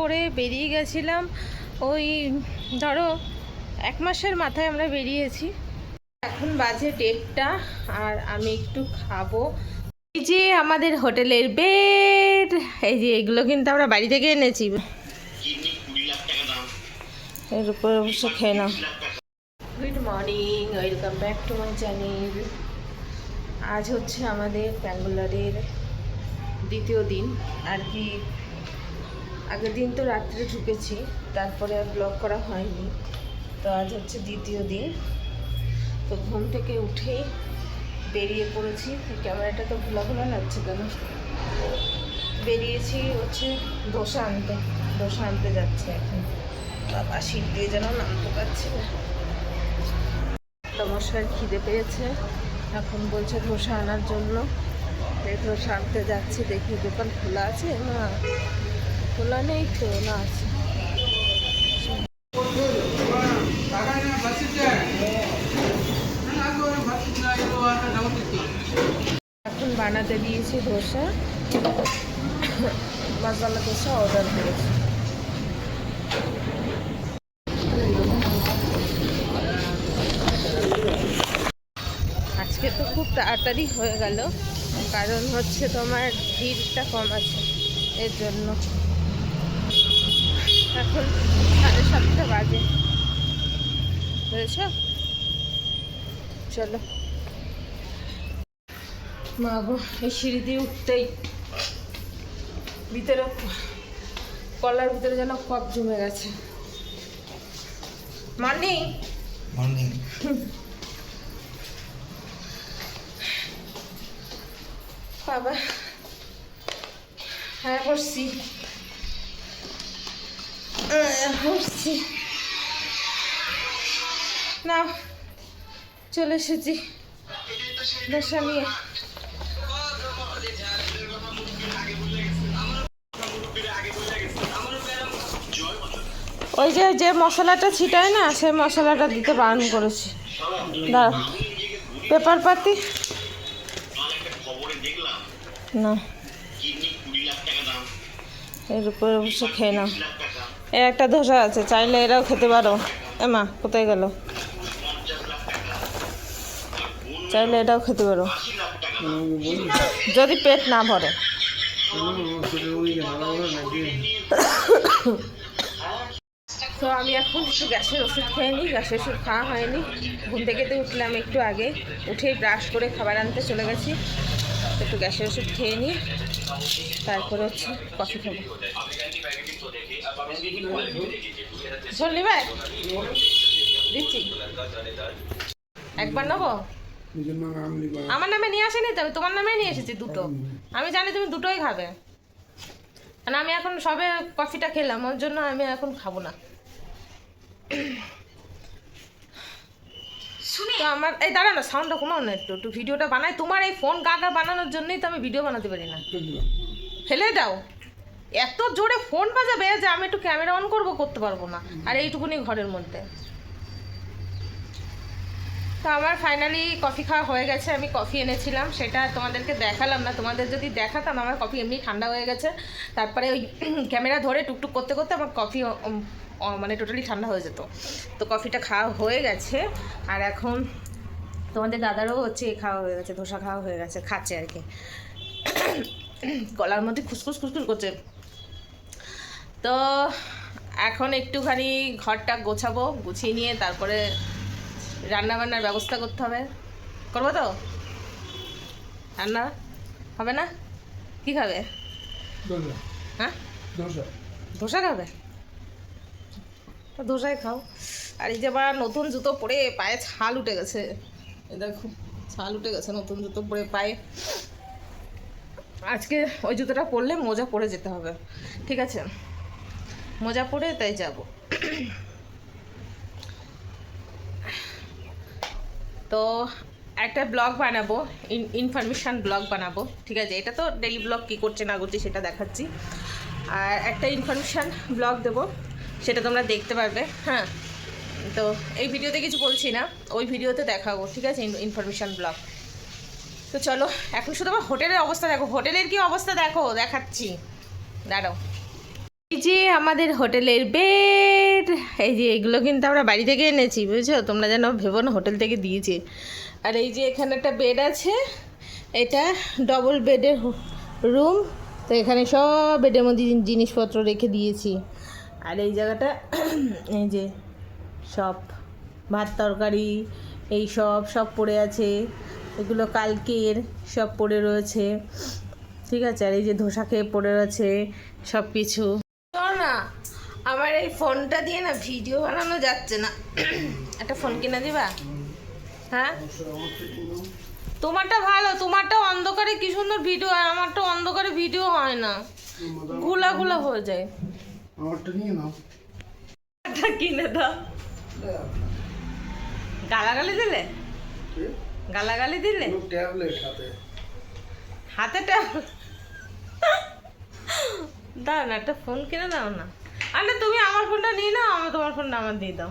করে বেরিয়ে গেছিলাম। ওই ধরো এক মাসের মাথায় আমরা বেরিয়েছি। এখন বাজে ডেটটা আর আমি একটু খাব। এই যে আমাদের হোটেলের বেড, এই যে এগুলো কিন্তু আমরা বাড়ি থেকে এনেছি। এর উপরে অবশ্য খেয়ে নাও। Good morning welcome back to my channel আজ হচ্ছে আমাদের ব্যাঙ্গালোরের দ্বিতীয় দিন। আর কি আগের দিন তো রাত্রে ঢুকেছি, তারপরে আর ব্লগ করা হয়নি। তো আজ হচ্ছে দ্বিতীয় দিন। তো ঘুম থেকে উঠেই বেরিয়ে পড়েছি। ক্যামেরাটা তো খোলা খোলা লাগছে কেন? বেরিয়েছি হচ্ছে ধোসা আনতে। ধোসা আনতে যাচ্ছে এখন। বাবা শীত দিয়ে যেন নামতে পারছি না। নমস্কার, খিদে পেয়েছে। এখন বলছে ধোসা আনার জন্য। ধোসা আনতে যাচ্ছি, দেখি দোকান খোলা আছে না? খোলা নেই তো, না এখন বানাতে দিয়েছি ধোসা। মশলা ধোসা অর্ডার করেছি। আজকে তো খুব তাড়াতাড়ি হয়ে গেল, কারণ হচ্ছে তোমার ভিড়টা কম আছে, এর জন্য। এখন সাড়ে সাতটা বাজে। বুঝেছ চলো। মা গো এই সিঁড়ি দিয়ে উঠতেই ভিতরে কলার ভিতরে যেন কপ জমে গেছে। মানি মর্নিং বাবা হ্যাঁ করছি না চলে এসেছি। দশা নিয়ে ওই যে যে মশলাটা ছিটায় না, সেই মশলাটা দিতে বারণ করেছি। দাঁড়া পেপার পাতি? না এর উপরে অবশ্য খেয়ে নাও। এই একটা ধোসা আছে, চাইলে এরাও খেতে পারো। এমা, কোথায় গেল? চাইলে এটাও খেতে পারো। যদি পেট না ভরে। তো আমি এখন একটু গ্যাসের ওষুধ খেয়ে নিই, গ্যাসের ওষুধ খাওয়া হয়নি। ঘুম থেকে তো উঠলাম একটু আগে। উঠেই ব্রাশ করে খাবার আনতে চলে গেছি। একটু গ্যাসের ওষুধ খেয়ে নিই। তারপরে হচ্ছে কফি খাব। চললি ভাই দিচ্ছি। একবার নেব? আমার নামে নিয়ে আসেনি তো? আমি তোমার নামে নিয়ে এসেছি দুটো। আমি জানি তুমি দুটোই খাবে। মানে আমি এখন সবে কফিটা খেলাম ওর জন্য আমি এখন খাব না। তো আমার এই দাঁড়া না সাউন্ডটা কমাও না একটু একটু ভিডিওটা বানাই। তোমার এই ফোন গাগা বানানোর জন্যই তো আমি ভিডিও বানাতে পারি না। ফেলে দাও। এত জোরে ফোন বাজাবে যে আমি একটু ক্যামেরা অন করব, করতে পারব না। আর এইটুকুনি ঘরের মধ্যে। তো আমার ফাইনালি কফি খাওয়া হয়ে গেছে, আমি কফি এনেছিলাম। সেটা তোমাদেরকে দেখালাম না। তোমাদের যদি দেখাতাম, আমার কফি এমনি ঠান্ডা হয়ে গেছে। তারপরে ওই ক্যামেরা ধরে টুকটুক করতে করতে আমার কফি মানে টোটালি ঠান্ডা হয়ে যেত। তো কফিটা খাওয়া হয়ে গেছে। আর এখন তোমাদের দাদারও হচ্ছে খাওয়া হয়ে গেছে, ধোসা খাওয়া হয়ে গেছে, খাচ্ছে আর কি। গলার মধ্যে খুসখুস খুসখুস করছে। তো এখন একটুখানি ঘরটা গোছাবো গুছিয়ে নিয়ে তারপরে রান্না বান্নার ব্যবস্থা করতে হবে। করব তো? রান্না? হবে না? কি খাবে? হ্যাঁ? ধোসা। খাবে? তো ধোসাই খাও। আর এই যে আবার নতুন জুতো পরে পায়ে ছাল উঠে গেছে। দেখো ছাল উঠে গেছে নতুন জুতো পরে পায়ে। আজকে ওই জুতোটা পরলে মোজা পরে যেতে হবে। ঠিক আছে? মোজা পরে তাই যাব। তো একটা ব্লগ বানাবো ইনফরমেশান ব্লগ বানাবো, ঠিক আছে? এটা তো ডেলি ব্লগ কী করছে না করছে সেটা দেখাচ্ছি। আর একটা ইনফরমেশান ব্লগ দেবো, সেটা তোমরা দেখতে পারবে হ্যাঁ? তো এই ভিডিওতে কিছু বলছি না, ওই ভিডিওতে দেখাবো, ঠিক আছে? Information blog. তো চলো, এখন শুধু আমার হোটেলের অবস্থা দেখো। হোটেলের কি অবস্থা দেখো, দেখাচ্ছি। দাঁড়াও। এই যে আমাদের হোটেলের বেড। এই যে এগুলো কিন্তু আমরা বাড়ি থেকে এনেছি, বুঝছ? তোমরা যেন ভেবো না হোটেল থেকে দিয়েছে। আর এই যে এখানে একটা বেড আছে, এটা ডবল বেডের রুম তো এখানে সব বেডের মধ্যে জিনিসপত্র রেখে দিয়েছি। আর এই জায়গাটা, এই যে সব ভাত তরকারি, এই সব সব পড়ে আছে। এগুলো কালকের, সব পড়ে রয়েছে। ঠিক আছে? আর এই যে ধোসা খেয়ে পড়ে রয়েছে সব কিছু এই ফোনটা দিয়ে না ভিডিও বানানো যাচ্ছে না। একটা ফোন কিনে দিবা? হ্যাঁ? তোমারটা ভালো তোমারটা অন্ধকারে কি সুন্দর ভিডিও আর আমারটা অন্ধকারে ভিডিও হয় না। গুলা গুলা হয়ে যায়। আমারটা নিয়ে নাও। একটা কিনে দাও। গালাগালি দিলে? গালাগালি দিলে? ট্যাবলেট হাতে। হাতে ট্যাব দাও না একটা ফোন কিনে দাও না। আরে তুমি আমার ফোনটা নিয়ে নাও আমি তোমার ফোনটা আমার দিয়ে দাও।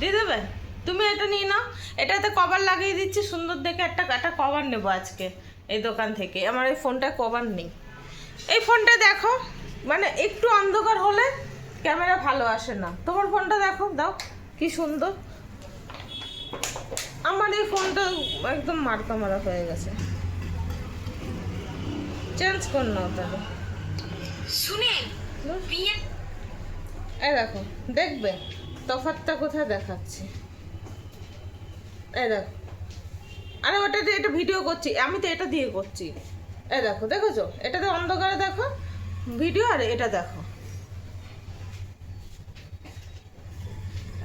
দিয়ে দেবে? তুমি এটা নিয়ে নাও। এটাতে কভার লাগিয়ে দিচ্ছি, সুন্দর দেখে একটা একটা কভার নেব আজকে এই দোকান থেকে। আমার এই ফোনটায় কভার নেই। এই ফোনটা দেখো মানে একটু অন্ধকার হলে ক্যামেরা ভালো আসে না। তোমার ফোনটা দেখো, দাও, কি সুন্দর। আমার এই ফোনটা একদম মার্কা মারা হয়ে গেছে। চেঞ্জ কর নাও তাহলে। শুনে এই দেখো দেখবে? তফাতটা কোথায় দেখাচ্ছে? এই দেখো। আরে ওটা দিয়ে এটা ভিডিও করছি। আমি তো এটা দিয়ে করছি। এই দেখো দেখেছ? এটাতে অন্ধকারে দেখো ভিডিও আর এটা দেখো।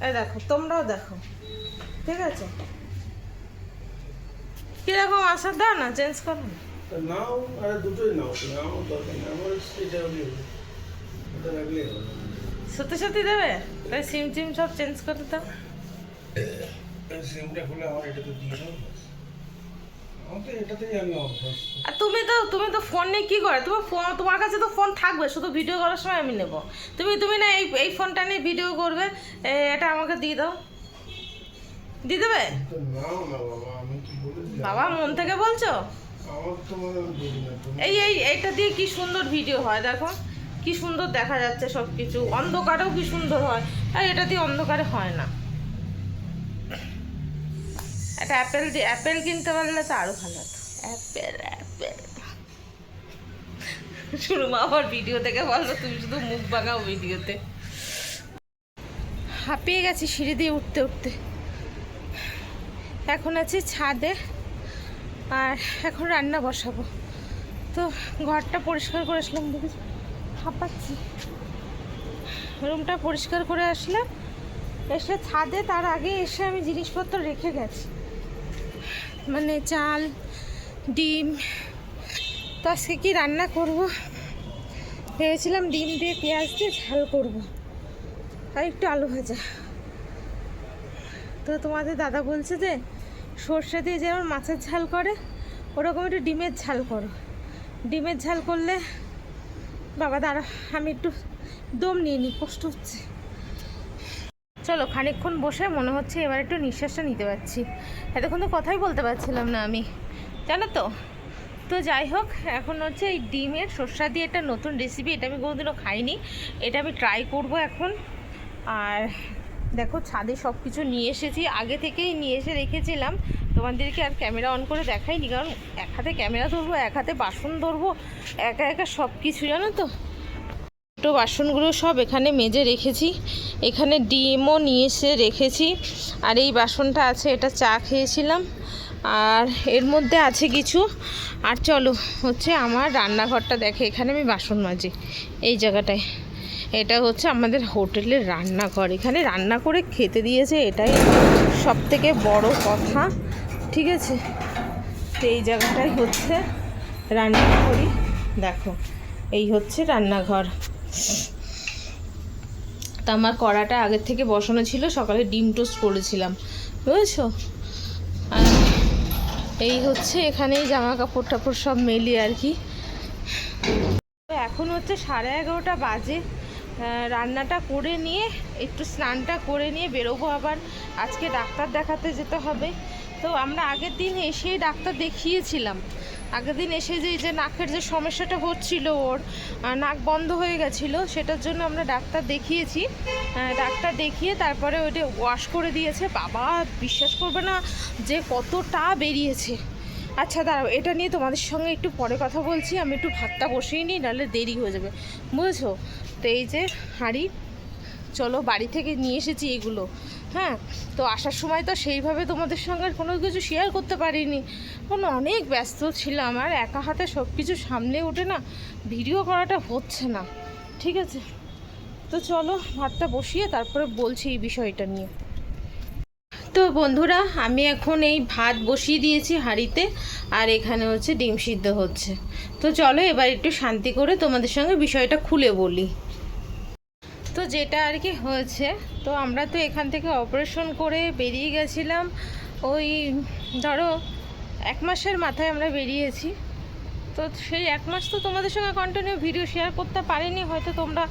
এই দেখো তোমরাও দেখো। ঠিক আছে? কীরকম আসার দাও না চেঞ্জ করো নাও আরে দুটোই নাও আমার দরকার নেই। আমার সত্যি সত্যি দেবে? তাই সিম টিম সব চেঞ্জ করে দাও। সিমটা খুলে আমার দিয়ে আর তুমি তো তুমি তো ফোন নিয়ে কী করে? তুমি ফোন তোমার কাছে তো ফোন থাকবে শুধু ভিডিও করার সময় আমি নেব। তুমি তুমি না এই এই ফোনটা নিয়ে ভিডিও করবে এটা আমাকে দিয়ে দাও। দিয়ে দেবে? বাবা মন থেকে বলছো? এই এই এইটা দিয়ে কি সুন্দর ভিডিও হয় দেখো। কি সুন্দর দেখা যাচ্ছে সব কিছু অন্ধকারেও কি সুন্দর হয়। আর এটা দিয়ে অন্ধকারে হয় না। একটা অ্যাপেল দিয়ে অ্যাপেল কিনতে পারলে তো আরও ভালো হতো। Apple apple. শুরু মা আবার ভিডিও থেকে বলল, তুমি শুধু মুখ বাঁকাও ভিডিওতে। হাঁপিয়ে গেছি সিঁড়ি দিয়ে উঠতে উঠতে। এখন আছি ছাদে, আর এখন রান্না বসাবো। তো ঘরটা পরিষ্কার করে আসলাম দেখি হাঁপাচ্ছি। রুমটা পরিষ্কার করে আসলাম। এসে ছাদে তার আগে এসে আমি জিনিসপত্র রেখে গেছি। মানে চাল, ডিম, তো আজকে কি রান্না করব? ভেবেছিলাম ডিম দিয়ে পেঁয়াজ দিয়ে ঝাল করব। আর একটু আলু ভাজা। তো তোমাদের দাদা বলছে যে, সর্ষে দিয়ে যেমন মাছের ঝাল করে, ওরকম একটু ডিমের ঝাল করো। ডিমের ঝাল করলে বাবা দাঁড়া আমি একটু দম নিয়ে নিই, কষ্ট হচ্ছে। চলো, খানিকক্ষণ বসে মনে হচ্ছে এবার একটু নিঃশ্বাসটা নিতে পারছি। এতক্ষণ তো কথাই বলতে পারছিলাম না আমি। জানো তো? তো যাই হোক, এখন হচ্ছে এই ডিমের সর্ষা দিয়ে একটা নতুন রেসিপি এটা আমি কোনোদিনও খাইনি। এটা আমি ট্রাই করব এখন। আর দেখো, ছাদে সব কিছু নিয়ে এসেছি। আগে থেকেই নিয়ে এসে রেখেছিলাম। তোমাদেরকে আর ক্যামেরা অন করে দেখাইনি, কারণ এক হাতে ক্যামেরা ধরবো, এক হাতে বাসন ধরবো, একা একা সব কিছু জানো তো? ছোটো বাসনগুলো সব এখানে মেজে রেখেছি, এখানে ডিমও নিয়ে এসে রেখেছি, আর এই বাসনটা আছে, এটা চা খেয়েছিলাম, আর এর মধ্যে আছে কিছু, আর চলো, হচ্ছে আমার রান্নাঘরটা দেখে, এখানে আমি বাসন মাজি, এই জায়গাটায়। এটা হচ্ছে আমাদের হোটেলের রান্নাঘর, এখানে রান্না করে খেতে দিয়েছে, এটাই সব থেকে বড় কথা। ঠিক আছে? তো এই জায়গাটাই হচ্ছে রান্না করি দেখো, এই হচ্ছে রান্নাঘর। তা আমার কড়াটা আগের থেকে বসানো ছিল, সকালে ডিম টোস্ট করেছিলাম। বুঝেছ? এই হচ্ছে এখানেই জামা কাপড় টাপড় সব মেলি আর কি। এখন হচ্ছে সাড়ে এগারোটা বাজে। রান্নাটা করে নিয়ে, একটু স্নানটা করে নিয়ে বেরোবো আবার। আজকে ডাক্তার দেখাতে যেতে হবে। তো আমরা আগের দিন এসেই ডাক্তার দেখিয়েছিলাম। আগের দিন এসে যে যে নাকের যে সমস্যাটা হচ্ছিল ওর নাক বন্ধ হয়ে গেছিল, সেটার জন্য আমরা ডাক্তার দেখিয়েছি। ডাক্তার দেখিয়ে তারপরে ওইটা ওয়াশ করে দিয়েছে। বাবা, বিশ্বাস করবে না যে কতটা বেরিয়েছে। আচ্ছা দাঁড়াও, এটা নিয়ে তোমাদের সঙ্গে একটু পরে কথা বলছি। আমি একটু ভাতটা বসিয়ে নিই, নাহলে দেরি হয়ে যাবে। বুঝেছ? তো এই যে হাঁড়ি, চলো বাড়ি থেকে নিয়ে এসেছি এগুলো। হ্যাঁ তো আসার সময় তো সেইভাবে তোমাদের সঙ্গে আর কোনো কিছু শেয়ার করতে পারিনি। কোনো অনেক ব্যস্ত ছিলাম আর একা হাতে সব কিছু সামলে ওঠে না ভিডিও করাটা হচ্ছে না। ঠিক আছে? তো চলো, ভাতটা বসিয়ে তারপরে বলছি এই বিষয়টা নিয়ে। তো বন্ধুরা, আমি এখন এই ভাত বসিয়ে দিয়েছি হাঁড়িতে আর এখানে হচ্ছে ডিম সিদ্ধ হচ্ছে। তো চলো এবার একটু শান্তি করে তোমাদের সঙ্গে বিষয়টা খুলে বলি। তো যেটা আর কি হয়েছে, তো আমরা তো এখান থেকে অপারেশন করে বেরিয়ে গেছিলাম। ওই ধরো এক মাসের মাথায় আমরা বেরিয়েছি। তো সেই এক মাস তো তোমাদের সঙ্গে কন্টিনিউ ভিডিও শেয়ার করতে পারিনি, হয়তো তোমরা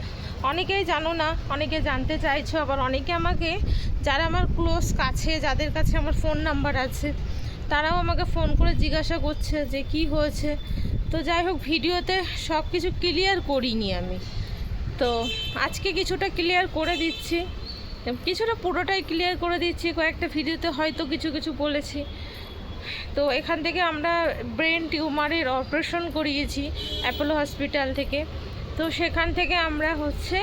অনেকেই জানো না, অনেকে জানতে চাইছো, আবার অনেকে আমাকে, যারা আমার ক্লোজ কাছে, যাদের কাছে আমার ফোন নাম্বার আছে, তারাও আমাকে ফোন করে জিজ্ঞাসা করছে যে কি হয়েছে। তো যাই হোক ভিডিওতে সব কিছু ক্লিয়ার করিনি আমি। তো আজকে কিছুটা ক্লিয়ার করে দিচ্ছি। কিছুটা পুরোটাই ক্লিয়ার করে দিচ্ছি। কয়েকটা ভিডিওতে হয়তো কিছু কিছু বলেছি। তো এখান থেকে আমরা ব্রেন টিউমারের অপারেশন করিয়েছি অ্যাপোলো হসপিটাল থেকে। তো সেখান থেকে আমরা হচ্ছে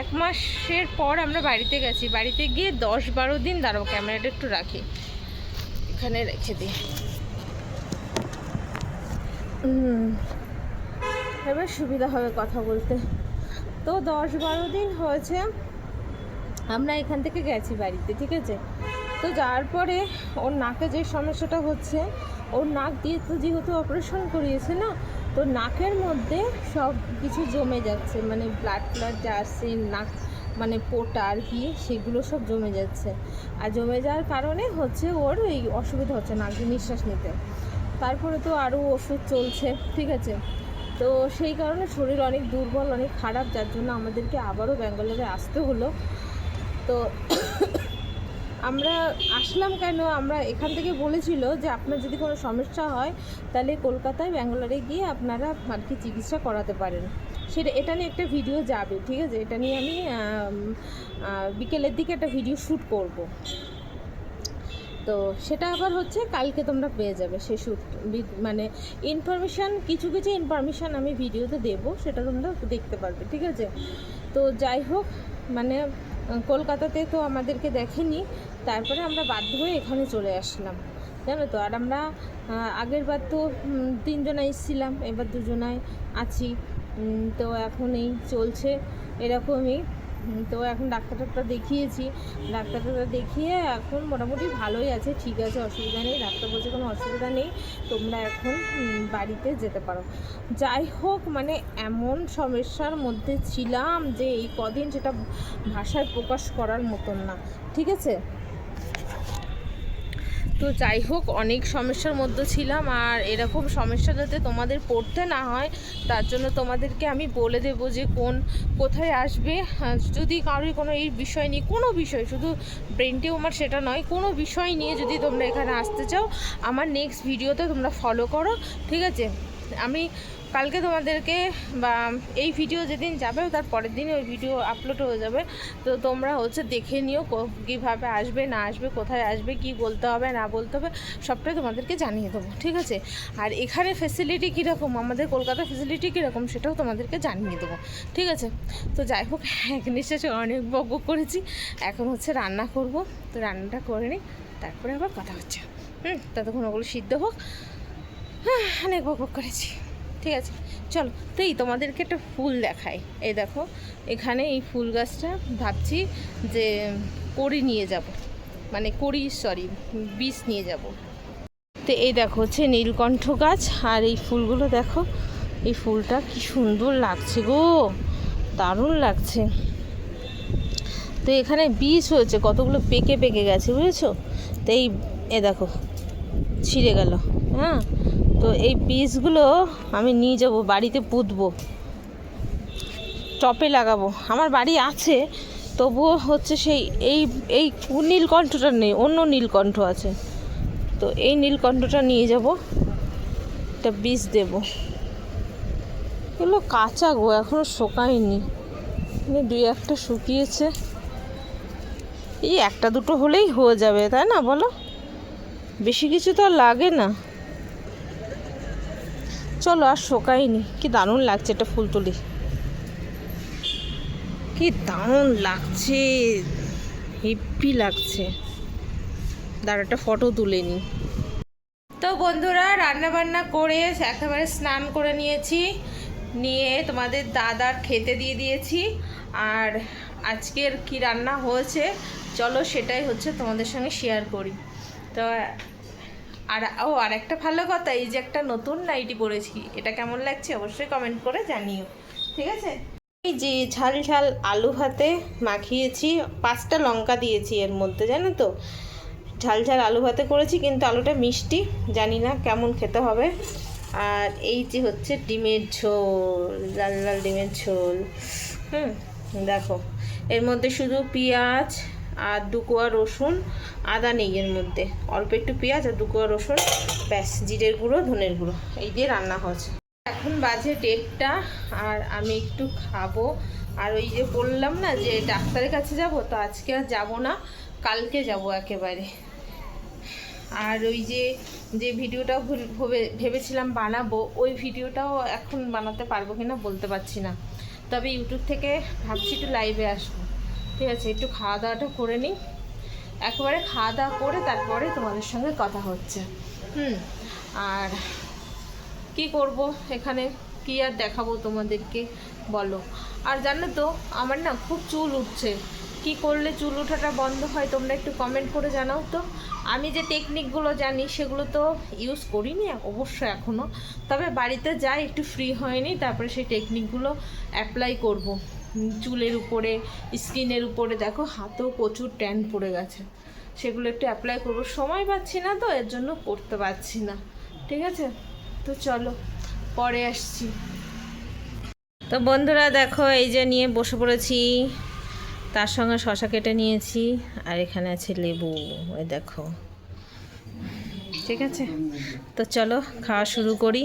এক মাসের পর আমরা বাড়িতে গেছি। বাড়িতে গিয়ে দশ বারো দিন দাঁড়াও ক্যামেরাটা একটু রাখি। এখানে রেখে দিই। এবার সুবিধা হবে কথা বলতে। তো দশ বারো দিন হয়েছে, আমরা এখান থেকে গেছি বাড়িতে, ঠিক আছে? তো যাওয়ার পরে ওর নাকে যে সমস্যাটা হচ্ছে, ওর নাক দিয়ে তো যেহেতু অপারেশন করিয়েছে না, তো নাকের মধ্যে সব কিছু জমে যাচ্ছে মানে ব্লাড ফ্লাড যা আসছে নাক মানে পোটা, আর কি, সেগুলো সব জমে যাচ্ছে। আর জমে যাওয়ার কারণে হচ্ছে ওর এই অসুবিধা হচ্ছে নাক দিয়ে নিঃশ্বাস নিতে। তারপরে তো আরও ওষুধ চলছে, ঠিক আছে? তো সেই কারণে শরীর অনেক দুর্বল, অনেক খারাপ, যার জন্য আমাদেরকে আবারও ব্যাঙ্গালোরে আসতে হলো। তো আমরা আসলাম কেন? আমরা এখান থেকে বলেছিল যে আপনার যদি কোনো সমস্যা হয়, তাহলে কলকাতায় ব্যাঙ্গালোরে গিয়ে আপনারা আর কি চিকিৎসা করাতে পারেন। সেটা, এটা নিয়ে একটা ভিডিও যাবে, ঠিক আছে? এটা নিয়ে আমি বিকেলের দিকে একটা ভিডিও শ্যুট করব। তো সেটা আবার হচ্ছে কালকে তোমরা পেয়ে যাবে সে শ্যুট মানে ইনফরমেশান কিছু কিছু ইনফরমেশান আমি ভিডিওতে দেবো, সেটা তোমরা দেখতে পারবে, ঠিক আছে? তো যাই হোক মানে কলকাতাতে তো আমাদেরকে দেখেনি, তারপরে আমরা বাধ্য হয়ে এখানে চলে আসলাম, জানো তো? আর আমরা আগের বার তো তিনজনা এসেছিলাম, এবার দুজনায় আছি তো এখন এই চলছে এরকমই। তো এখন ডাক্তার টাক্তার দেখিয়েছি। ডাক্তার টাক্তার দেখিয়ে এখন মোটামুটি ভালোই আছে, ঠিক আছে, অসুবিধা নেই। ডাক্তার বলছে কোনো অসুবিধা নেই, তোমরা এখন বাড়িতে যেতে পারো। যাই হোক মানে এমন সমস্যার মধ্যে ছিলাম যে এই কদিন সেটা ভাষায় প্রকাশ করার মতন না, ঠিক আছে? তো যাই হোক, অনেক সমস্যার মধ্যে ছিলাম আর এরকম সমস্যা যাতে তোমাদের পড়তে না হয়, তার জন্য তোমাদেরকে আমি বলে দেব যে কোন কোথায় আসবে। যদি কারোর কোনো এই বিষয় নিয়ে, কোনো বিষয়, শুধু ব্রেন আমার সেটা নয়, কোনো বিষয় নিয়ে যদি তোমরা এখানে আসতে চাও, আমার নেক্সট ভিডিওতে তোমরা ফলো করো, ঠিক আছে? আমি কালকে তোমাদেরকে বা এই ভিডিও যেদিন যাবে তার পরের দিন ওই ভিডিও আপলোড হয়ে যাবে। তো তোমরা হচ্ছে দেখে নিও কীভাবে আসবে না আসবে কোথায় আসবে কি বলতে হবে না বলতে হবে সবটাই তোমাদেরকে জানিয়ে দেবো ঠিক আছে? আর এখানে ফেসিলিটি কীরকম আমাদের কলকাতা ফেসিলিটি কীরকম সেটাও তোমাদেরকে জানিয়ে দেবো ঠিক আছে? তো যাই হোক এক নিঃশ্বাসে অনেক বক করেছি। এখন হচ্ছে রান্না করব। তো রান্নাটা করে নিই তারপরে আবার কথা হচ্ছে। হুম ততক্ষণ ওগুলো সিদ্ধ হোক। হ্যাঁ, অনেক বক করেছি। ঠিক আছে। চলো, তো এই তোমাদেরকে একটা ফুল দেখাই। এই দেখো, এখানে এই ফুল গাছটা ভাবছি যে কড়ি নিয়ে যাব। মানে করি সরি বীজ নিয়ে যাব। তো এই দেখো, হচ্ছে নীলকণ্ঠ গাছ। আর এই ফুলগুলো দেখো, এই ফুলটা কি সুন্দর লাগছে গো। দারুণ লাগছে। তো এখানে বীজ হয়েছে, কতগুলো পেকে পেকে গেছে, বুঝেছ? তো এই, এ দেখো, ছিঁড়ে গেল হ্যাঁ? তো এই বীজগুলো আমি নিয়ে যাব, বাড়িতে পুঁতবো। টপে লাগাবো। আমার বাড়ি আছে, তবুও হচ্ছে সেই এই এই নীলকণ্ঠটা নেই, অন্য নীলকণ্ঠ আছে। তো এই নীলকণ্ঠটা নিয়ে যাব, একটা বীজ দেবো। এগুলো কাঁচা গো এখনও শোকায়নি। দুই একটা শুকিয়েছে। এই একটা দুটো হলেই হয়ে যাবে, তাই না বলো? বেশি কিছু তো আর লাগে না। চলো আর শোকায়নি কি দারুণ লাগছে এটা ফুল তুলি। কি দারুণ লাগছে। হেপি লাগছে। দাঁড়াটা ফটো তুলে নিই তো বন্ধুরা রান্না বান্না করে একেবারে স্নান করে নিয়েছি। নিয়ে তোমাদের দাদার খেতে দিয়ে দিয়েছি। আর আজকের কি রান্না হয়েছে, চলো সেটাই হচ্ছে তোমাদের সঙ্গে শেয়ার করি। তো আর, ও আর একটা ভালো কথা, এই যে একটা নতুন নাইটি পরেছি এটা কেমন লাগছে অবশ্যই কমেন্ট করে জানিও, ঠিক আছে? এই যে ঝাল ঝাল আলু ভাতে মাখিয়েছি, পাঁচটা লঙ্কা দিয়েছি এর মধ্যে, জানো তো? ঝাল ঝাল আলু ভাতে করেছি, কিন্তু আলুটা মিষ্টি, জানি না কেমন খেতে হবে। আর এই যে হচ্ছে ডিমের ঝোল, লাল লাল ডিমের ঝোল, হুম, দেখো। এর মধ্যে শুধু পেঁয়াজ আর দু কোয়া রসুন, আদা নেই এর মধ্যে। অল্প একটু পেঁয়াজ আর দু কোয়া রসুন, ব্যাস, জিরের গুঁড়ো, ধনের গুঁড়ো, এই দিয়ে রান্না হচ্ছে এখন বাজে ডেটটা আর আমি একটু খাব। আর ওই যে বললাম না যে ডাক্তারের কাছে যাব, তো আজকে আর যাব না, কালকে যাব একেবারে। আর ওই যে যে ভিডিওটা ভেবেছিলাম বানাবো, ওই ভিডিওটাও এখন বানাতে পারব কিনা বলতে পারছি না। তবে ইউটিউব থেকে ভাবছি একটু লাইভে আসব। ঠিক আছে, একটু খাওয়া দাওয়াটা করে নিই। একেবারে খাওয়া দাওয়া করে তারপরে তোমাদের সঙ্গে কথা হচ্ছে। হুম, আর কি করব এখানে? কি আর দেখাবো তোমাদেরকে? বলো। আর জানো তো, আমার না খুব চুল উঠছে। কি করলে চুল ওঠাটা বন্ধ হয় তোমরা একটু কমেন্ট করে জানাও তো। আমি যে টেকনিকগুলো জানি, সেগুলো তো ইউজ করিনি অবশ্য এখনও তবে বাড়িতে যাই, একটু ফ্রি হয়নি, তারপরে সেই টেকনিকগুলো অ্যাপ্লাই করব। চুলের উপরে, স্কিনের উপরে, দেখো হাতেও প্রচুর ট্যান পড়ে গেছে। সেগুলো একটু অ্যাপ্লাই করব। সময় পাচ্ছি না তো, এর জন্য করতে পারছি না। ঠিক আছে? তো চলো, পরে আসছি। তো বন্ধুরা, দেখো এই যে নিয়ে বসে পড়েছি। তার সঙ্গে শশা কেটে নিয়েছি, আর এখানে আছে লেবু, ওই দেখো। ঠিক আছে? তো চলো, খাওয়া শুরু করি।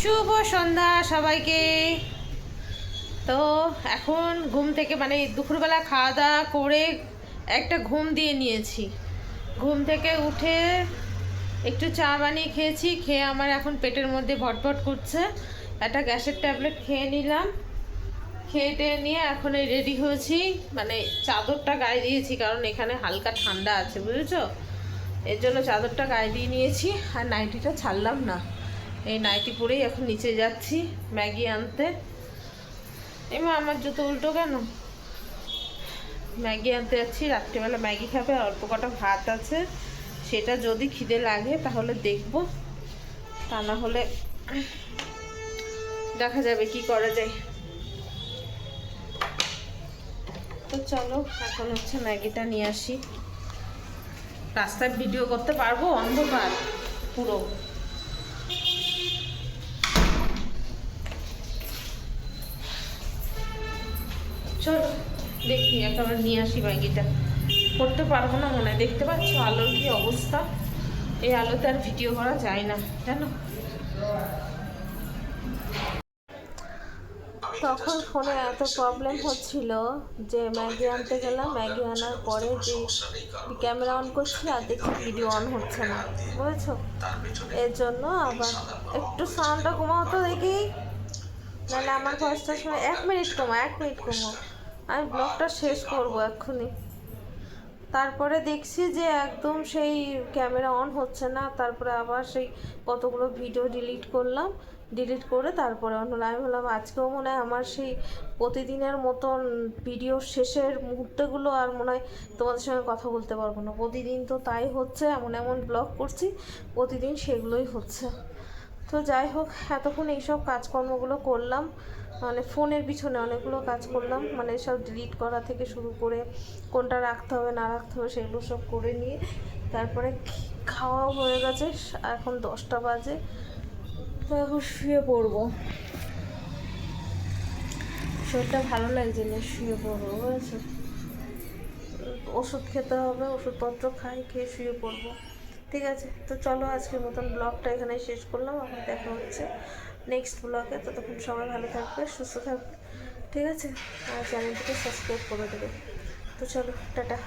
শুভ সন্ধ্যা সবাইকে। তো এখন ঘুম থেকে মানে দুপুরবেলা খাওয়া দাওয়া করে একটা ঘুম দিয়ে নিয়েছি। ঘুম থেকে উঠে একটু চা বানিয়ে খেয়েছি, খেয়ে আমার এখন পেটের মধ্যে ভটভট করছে। একটা গ্যাসের ট্যাবলেট খেয়ে নিলাম। খেয়ে টেয়ে নিয়ে এখন এই রেডি হয়েছি। মানে চাদরটা গায়ে দিয়েছি কারণ এখানে হালকা ঠান্ডা আছে, বুঝেছ? এর জন্য চাদরটা গায়ে দিয়ে নিয়েছি। আর নাইটিটা ছাড়লাম না। এই নাইটি পরেই এখন নিচে যাচ্ছি, ম্যাগি আনতে। এমা আমার জুতো উল্টো কেন? ম্যাগি আনতে যাচ্ছি, রাত্রিবেলা ম্যাগি খাবে অল্প কটা ভাত আছে। সেটা যদি খিদে লাগে, তাহলে দেখব। তা না হলে দেখা যাবে কি করা যায়। তো চলো, এখন হচ্ছে ম্যাগিটা নিয়ে আসি। রাস্তায় ভিডিও করতে পারব, অন্ধকার, পুরো। চলো, দেখি একেবারে নিয়ে আসি ম্যাগিটা করতে পারব না মনে দেখতে পাচ্ছ আলোর কি অবস্থা? এই আলোতে আর ভিডিও করা যায় না, জানো? তখন ফোনে এত প্রবলেম হচ্ছিল যে ম্যাগি আনতে গেলাম। ম্যাগি আনার পরে যে ক্যামেরা অন করছি আর দেখি ভিডিও অন হচ্ছে না। বুঝেছ? এর জন্য আবার একটু সাউন্ডটা কমাও তো দেখি। নাহলে আমার ভয়েসটা শুনে এক মিনিট কমা এক মিনিট কমো আমি ব্লগটা শেষ করব এক্ষুনি। তারপরে দেখছি যে একদম সেই ক্যামেরা অন হচ্ছে না, তারপরে আবার সেই কতগুলো ভিডিও ডিলিট করলাম ডিলিট করে তারপরে অন হলো আমি বললাম আজকেও মনে হয় আমার সেই প্রতিদিনের মতন ভিডিও শেষের মুহূর্তগুলো আর মনে হয় তোমাদের সঙ্গে কথা বলতে পারব না। প্রতিদিন তো তাই হচ্ছে, এমন এমন ব্লগ করছি, প্রতিদিন সেগুলোই হচ্ছে। তো যাই হোক, এতক্ষণ এইসব কাজকর্মগুলো করলাম। মানে ফোনের পিছনে অনেকগুলো কাজ করলাম। মানে সব ডিলিট করা থেকে শুরু করে কোনটা রাখতে হবে, না রাখতে হবে সেগুলো সব করে নিয়ে তারপরে খাওয়াও হয়ে গেছে। এখন দশটা বাজে। তো এখন শুয়ে পড়ব। শরীরটা ভালো লাগছে না, শুয়ে পড়ব, বুঝেছ? ওষুধ খেতে হবে, ওষুধপত্র খাই, খেয়ে শুয়ে পড়ব। ঠিক আছে, তো চলো আজকের মতন ব্লগটা এখানে শেষ করলাম। এখন দেখা হচ্ছে। নেক্সট ব্লগে ততক্ষণ সবাই ভালো থাকবে, সুস্থ থাকবে, ঠিক আছে? আর চ্যানেলটিকে সাবস্ক্রাইব করে দেবে। তো চলো, টাটা।